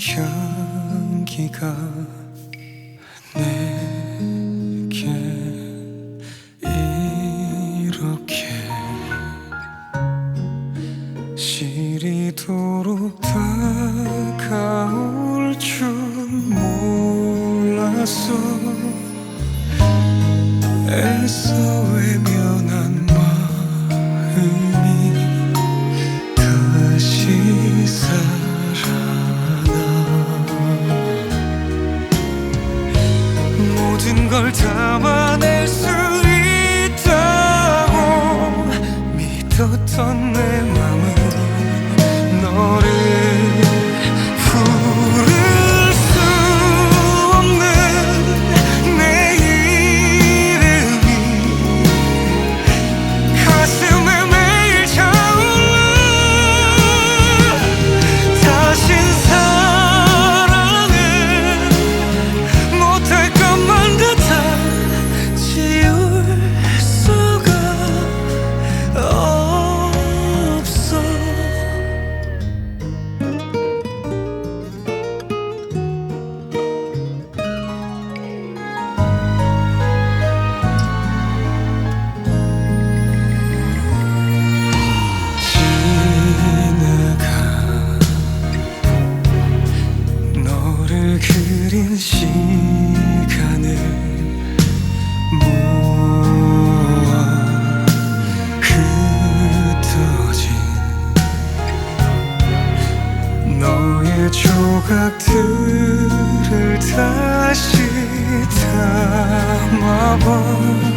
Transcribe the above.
향기가 내게 이렇게 시리도록 다가올 줄 몰랐어. 애써 모든 걸 담아낼 수 있다고 믿었던 조각들을 다시 담아봐